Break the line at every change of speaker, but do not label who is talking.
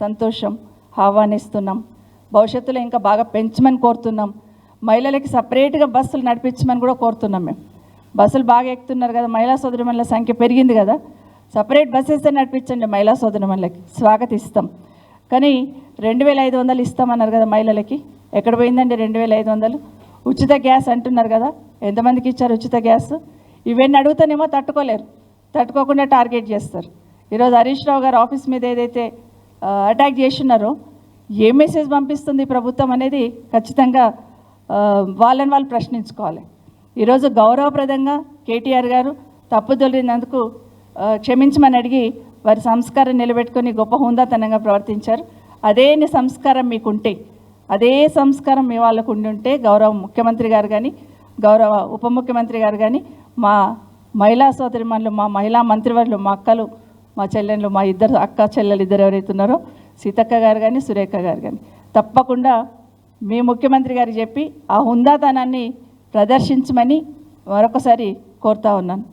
సంతోషం ఆహ్వానిస్తున్నాం. భవిష్యత్తులో ఇంకా బాగా పెంచమని కోరుతున్నాం. మహిళలకి సపరేట్గా బస్సులు నడిపించమని కూడా కోరుతున్నాం మేము. బస్సులు బాగా ఎక్కుతున్నారు కదా మహిళా సోదరిమణుల సంఖ్య పెరిగింది కదా. సపరేట్ బస్సెస్ నడిపించండి మహిళా సోదరిమణులకి. స్వాగతిస్తాం. కానీ రెండు వేల ఐదు వందలు ఇస్తామన్నారు కదా మహిళలకి. ఎక్కడ పోయిందండి రెండు వేల ఐదు వందలు? ఉచిత గ్యాస్ అంటున్నారు కదా. ఎంతమందికి ఇచ్చారు ఉచిత గ్యాస్? ఇవన్నీ అడుగుతానేమో తట్టుకోలేరు. తట్టుకోకుండా టార్గెట్ చేస్తారు. ఈరోజు హరీష్ రావు గారు ఆఫీస్ మీద ఏదైతే అటాక్ చేస్తున్నారు ఏ మెసేజ్ పంపిస్తుంది ప్రభుత్వం అనేది ఖచ్చితంగా వాళ్ళని వాళ్ళు ప్రశ్నించుకోవాలి. ఈరోజు గౌరవప్రదంగా కేటీఆర్ గారు తప్పు దొరికినందుకు క్షమించమని అడిగి వారి సంస్కారం నిలబెట్టుకొని గొప్ప హుందాతనంగా ప్రవర్తించారు. అదే సంస్కారం మీకుంటే అదే సంస్కారం మీ వాళ్ళకు ఉండుంటే ఉంటే గౌరవ ముఖ్యమంత్రి గారు కానీ గౌరవ ఉప ముఖ్యమంత్రి గారు కానీ మా మహిళా సోదరిమణులు మా మహిళా మంత్రివర్యులు మా అక్కలు మా చెల్లెళ్ళు మా ఇద్దరు అక్క చెల్లెలు ఇద్దరు ఎవరైతే ఉన్నారో సీతక్క గారు కానీ సురేఖ గారు కానీ తప్పకుండా మీ ముఖ్యమంత్రి గారు చెప్పి ఆ హుందాతనాన్ని ప్రదర్శించమని మరొకసారి కోరుతా ఉన్నాను.